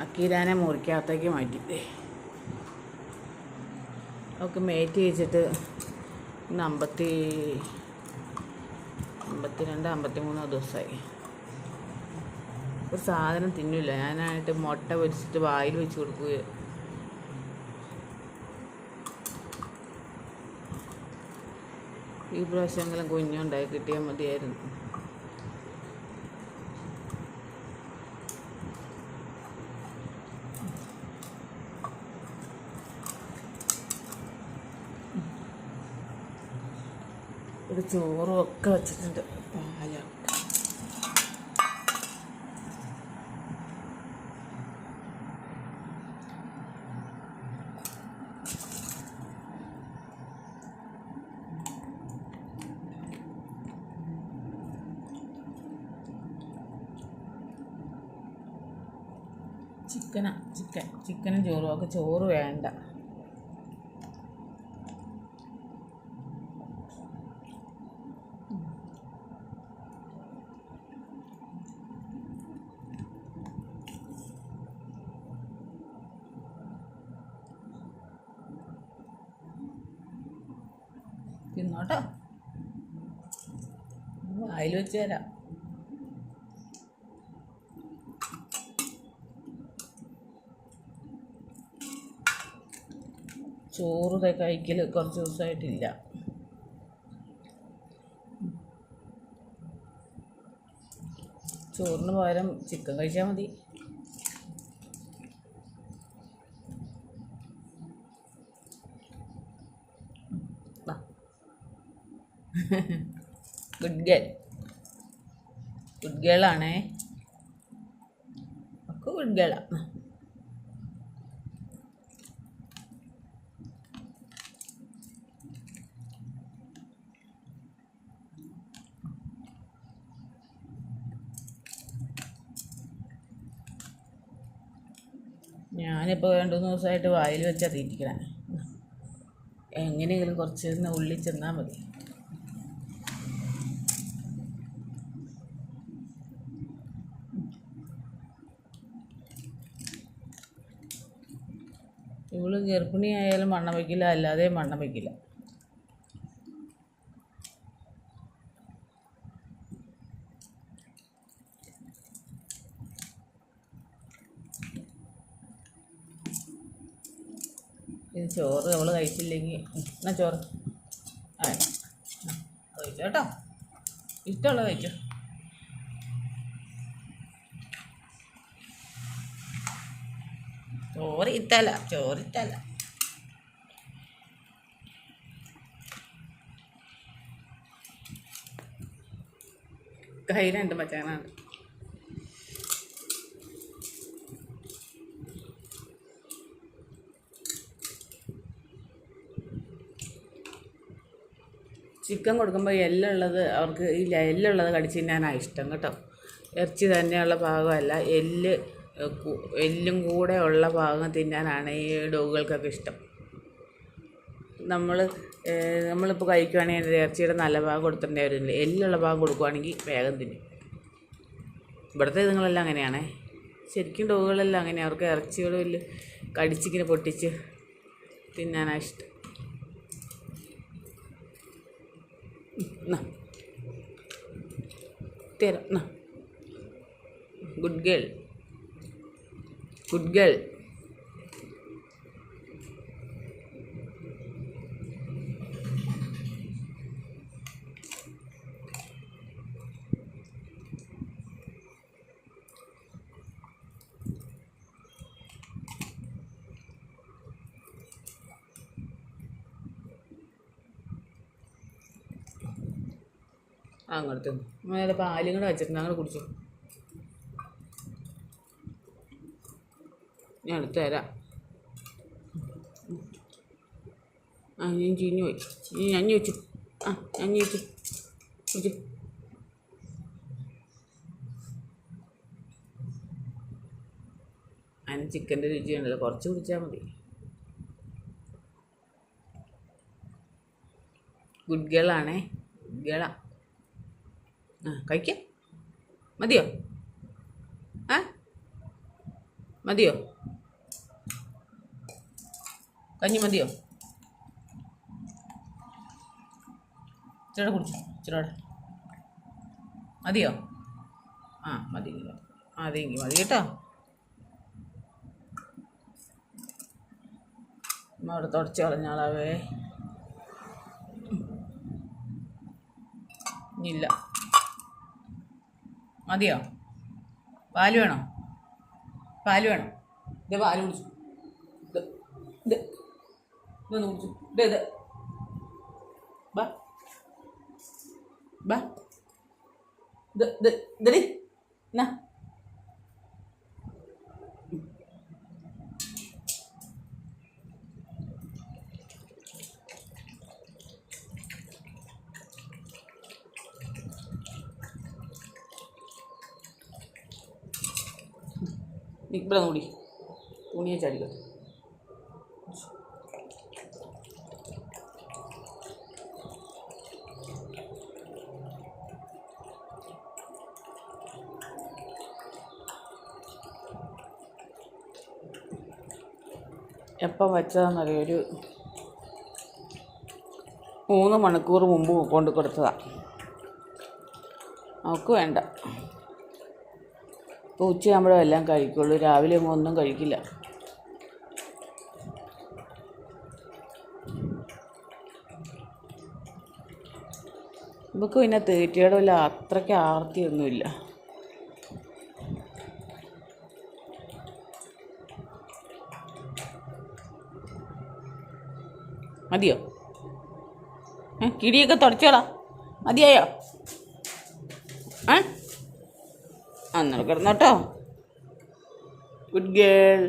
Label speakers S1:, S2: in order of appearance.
S1: അക്കീരാനെ മുറിക്കകത്തേക്ക് മാറ്റി. ഒക്കെ മേറ്റ് വെച്ചിട്ട് ഇന്ന് അമ്പത്തി അമ്പത്തിരണ്ട് അമ്പത്തി മൂന്നോ ദിവസമായി. ഒരു സാധനം തിന്നില്ല. ഞാനായിട്ട് മുട്ട പൊരിച്ചിട്ട് വായിൽ വെച്ച് കൊടുക്കുകയോ. ഈ പ്രാവശ്യമെങ്കിലും കുഞ്ഞുണ്ടായി കിട്ടിയാൽ മതിയായിരുന്നു. ഒരു ചോറും ഒക്കെ വെച്ചിട്ടുണ്ട്. പാലൊക്കെ ചിക്കനാ. ചിക്കൻ ചിക്കനും ചോറും. ഒക്കെ ചോറ് വേണ്ട. തിന്നോട്ടോ. വായിൽ വെച്ച് തരാം. ചോറ് കഴിക്കൽ കുറച്ച് ദിവസമായിട്ടില്ല ചോറിന് പകരം ചിക്കൻ കഴിച്ചാൽ മതി. ഗുഡ് ഗേൾ ഗുഡ് ഗേളാണേ ഒക്കെ ഗുഡ് ഗേളാണ് ഞാനിപ്പോൾ രണ്ട് മൂന്ന് ദിവസമായിട്ട് വായിൽ വെച്ചാൽ തീറ്റിക്കണേ എങ്ങനെയെങ്കിലും കുറച്ച് ഉള്ളിൽ ചെന്നാൽ മതി. ഇവൾ ഗർഭിണിയായാലും വണ്ണം വയ്ക്കില്ല അല്ലാതെ വണ്ണം വയ്ക്കില്ല ഇത് ചോറ് അവൾ കഴിച്ചില്ലെങ്കിൽ എന്നാ ചോറ്? ആ ആ, കഴിച്ചോ കേട്ടോ. ഇഷ്ടമുള്ളത് കഴിച്ചോ. ചോറ് ചോറിട്ടല്ല ചോറ് ഇത്തല്ല കൈ രണ്ട് മച്ചാനാണ്. ചിക്കൻ കൊടുക്കുമ്പോൾ എല്ലുള്ളത് അവർക്ക് ഈ എല്ലുള്ളത് കടിച്ച് തിന്നാനാണ് ഇഷ്ടം കേട്ടോ. ഇറച്ചി തന്നെയുള്ള ഭാഗമല്ല എല്ല് എല്ലും കൂടെ ഉള്ള ഭാഗം തിന്നാനാണ് ഈ ഡോഗുകൾക്കൊക്കെ ഇഷ്ടം. നമ്മൾ നമ്മളിപ്പോൾ കഴിക്കുകയാണെങ്കിൽ ഇറച്ചിയുടെ നല്ല ഭാഗം കൊടുത്തിട്ടുണ്ടേ വരില്ല? എല്ലുള്ള ഭാഗം കൊടുക്കുകയാണെങ്കിൽ വേഗം തിന്നും. ഇവിടുത്തെ ഇതുങ്ങളെല്ലാം അങ്ങനെയാണേ. ശരിക്കും ഡോഗുകളെല്ലാം അങ്ങനെയാണ് അവർക്ക് ഇറച്ചിയുടെ വലിയ കടിച്ചിങ്ങനെ പൊട്ടിച്ച് തിന്നാനാണ് ഇഷ്ടം. തരാം. Good girl. ഗുഡ് ഗേൾ അങ്ങോട്ട്. മേലെ പാലും കൂടെ വെച്ചിട്ടുണ്ട്. അങ്ങനെ കുടിച്ചു. ഞാൻ എടുത്ത് തരാം. ആ ഞാൻ ചീഞ്ഞു പോയി ഇനി ഞാൻ വെച്ചു ആ ഞാൻ വെച്ചു വെച്ചു. അതിന് ചിക്കന്റെ രുചിയാണല്ലോ കുറച്ച് കുടിച്ചാൽ മതി. ഗുഡ് ഗേളാണേ ഗുഡ് ഗേളാ ആ കഴിക്കാം. മതിയോ? ആ? മതിയോ? കഞ്ഞി മതിയോ? ഇച്ചിരി കുടിച്ചു? ഇച്ചിരി മതിയോ? ആ മതി അതെങ്കിൽ മതി. കേട്ടോ. അവിടെ തുടച്ച് കളഞ്ഞാളാവേ ഇല്ല മതിയോ? പാൽ വേണോ? പാൽ വേണം. ഇത് പാൽ കുടിച്ചു. ഇത് ഇത് ഇതൊന്ന് കുടിച്ചു ഇത് ഇത് ബാ ബാ ഇത് ഇത് ഇതടി എന്നാ ഇവിടെ നോടി തുണിയെ ചടിക്കട്ടെ എപ്പം വെച്ചതാണെന്നറിയോ ഒരു മൂന്ന് മണിക്കൂർ മുമ്പ് കൊണ്ട് കൊടുത്തതാണ് അവൾക്ക് വേണ്ട. ഇപ്പോൾ ഉച്ചയാകുമ്പോഴേ എല്ലാം കഴിക്കുള്ളൂ. രാവിലെ ഒന്നും കഴിക്കില്ല. ഇവക്ക് പിന്നെ തീറ്റയുടെ വല്ല അത്രയ്ക്ക് ആർത്തിയൊന്നുമില്ല. മതിയോ? ഏ കിടിയൊക്കെ തുടച്ചോളാം മതിയായോ? ഏ എന്നാൽ കിടന്നോട്ടോ ഗുഡ് ഗേൾ.